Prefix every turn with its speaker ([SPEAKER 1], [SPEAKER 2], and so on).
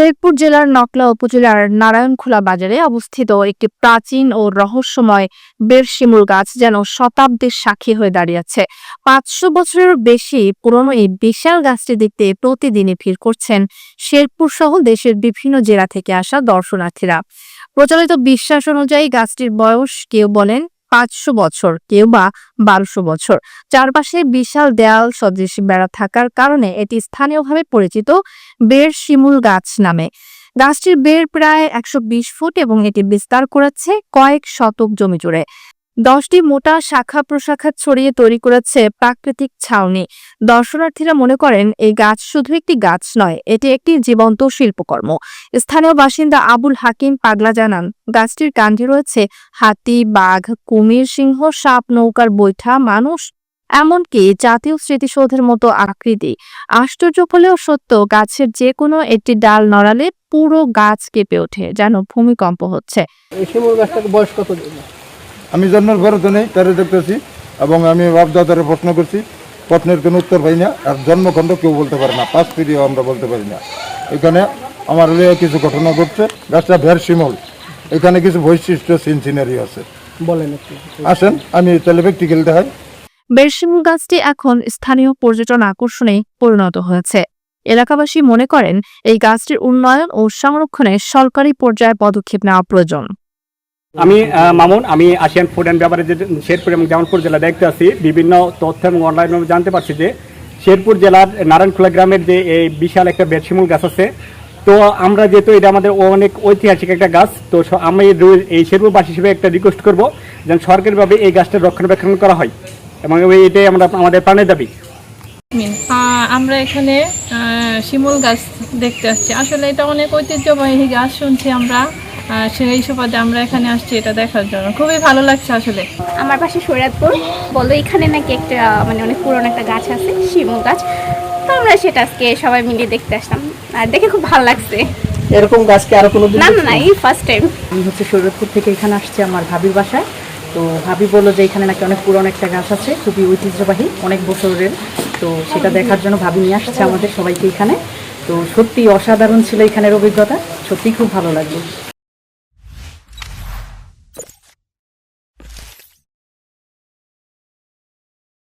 [SPEAKER 1] শেরপুর জেলার নকলা উপজেলার নারায়ণখোলা বাজারে অবস্থিত একটি প্রাচীন ও রহস্যময় বেরশিমুল গাছ যেন শতাব্দীর সাক্ষী হয়ে দাঁড়িয়েছে পাঁচশো বছরের বেশি পুরনো এই বিশাল গাছটি দেখতে প্রতিদিনই ভিড় করছেন শেরপুর সহ দেশের বিভিন্ন জেলা থেকে আসা দর্শনার্থীরা। প্রচলিত বিশ্বাস অনুযায়ী গাছটির বয়স কেউ বলেন পাঁচশো বছর কেউ বা বারোশো বছর। চারপাশে বিশাল দেয়াল সদৃশ বেড়া থাকার কারণে এটি স্থানীয়ভাবে পরিচিত বের শিমুল গাছ নামে। গাছটির বের প্রায় একশো বিশ ফুট এবং এটি বিস্তার করেছে কয়েক শতক জমি জুড়ে। দশটি মোটা শাখা প্রশাখা ছড়িয়ে তৈরি করেছে প্রাকৃতিক ছাউনি। দর্শনার্থীরা মনে করেন, এই গাছ শুধু একটি গাছ নয়, এটি একটি জীবন্ত শিল্পকর্ম। স্থানীয় বাসিন্দা আবুল হাকিম পাগলা জানান, গাছটির কাণ্ডে রয়েছে হাতি, বাঘ, কুমির, সিংহ, সাপ, নৌকার বৈঠা, মানুষ, এমনকি জাতীয় স্মৃতিসৌধের মতো আকৃতি। আশ্চর্য হলেও সত্য, গাছের যে কোনো একটি ডাল নড়ালে পুরো গাছ কেঁপে ওঠে, যেন ভূমিকম্প হচ্ছে।
[SPEAKER 2] বয়স কত
[SPEAKER 3] আমি জন্মের পরে তো নেই তারে দেখতেছি এবং আমি বাপদাদারে প্রশ্ন করছি প্রশ্নের কোনো উত্তর পাই না আর জন্মখণ্ড কেউ বলতে পারে না পাঁচ পিড়িও আমরা বলতে পারি না। এখানে আমার লিয়ে কিছু ঘটনা ঘটছে গাছটা ভের শিমল এখানে কিছু বৈশিষ্ট্য সিন সিনারি আছে।
[SPEAKER 2] বলেন
[SPEAKER 3] আসেন আমি তাহলে প্র্যাকটিক্যাল দেখাই।
[SPEAKER 1] বেরশিমুল গাছটি এখন স্থানীয় পর্যটন আকর্ষণে পরিণত হয়েছে। এলাকাবাসী মনে করেন এই গাছটির উন্নয়ন ও সংরক্ষণে সরকারি পর্যায়ে পদক্ষেপ নেওয়া প্রয়োজন।
[SPEAKER 4] আমি মামুন, আমি আসিয়ান ফুড অ্যান্ড বেভারেজের শেরপুর এবং জামালপুর জেলা দেখতে আছি। বিভিন্ন তথ্য এবং অনলাইনে জানতে পারছি যে শেরপুর জেলার নারায়ণখোলা গ্রামের যে এই বিশাল একটা বেডশিমুল গাছ আছে, তো আমরা যেহেতু এটা আমাদের অনেক ঐতিহাসিক একটা গাছ, তো আমি এই শেরপুরবাসী হিসেবে একটা রিকোয়েস্ট করব যেন সরকারিভাবে এই গাছটা রক্ষণাবেক্ষণ করা হয় এবং এটাই আমরা আমাদের প্রাণের দাবি।
[SPEAKER 5] আমরা এখানে শিমুল গাছ দেখতে আসছি। আসলে এটা অনেক ঐতিহ্যবাহী গাছ শুনছি আমরা। আহ, সেই সুবাদে আমরা এখানে আসছি এটা দেখার জন্য। খুবই ভালো লাগছে আসলে।
[SPEAKER 6] আমার পাশে শরীয়তপুর বলল এখানে নাকি একটা মানে অনেক পুরনো একটা গাছ আছে শিমুল গাছ। তো আমরা সেটা আজকে সবাই মিলে দেখতে আসলাম। আর দেখে খুব ভালো লাগছে।
[SPEAKER 2] এরকম গাছকে আরও কোনো
[SPEAKER 6] না না না এই ফার্স্ট টাইম
[SPEAKER 7] আমি হচ্ছে শরীরপুর থেকে এখানে আসছি আমার ভাবির বাসায়। তো ভাবি বলল যে এখানে নাকি অনেক পুরনো একটা গাছ আছে খুবই ঐতিহ্যবাহী অনেক বছরের। তো সেটা দেখার জন্য ভাবি নিয়ে আসছে আমাদের সবাইকে এখানে। তো সত্যি অসাধারণ ছিল এখানের অভিজ্ঞতা। সত্যিই খুব ভালো লাগল।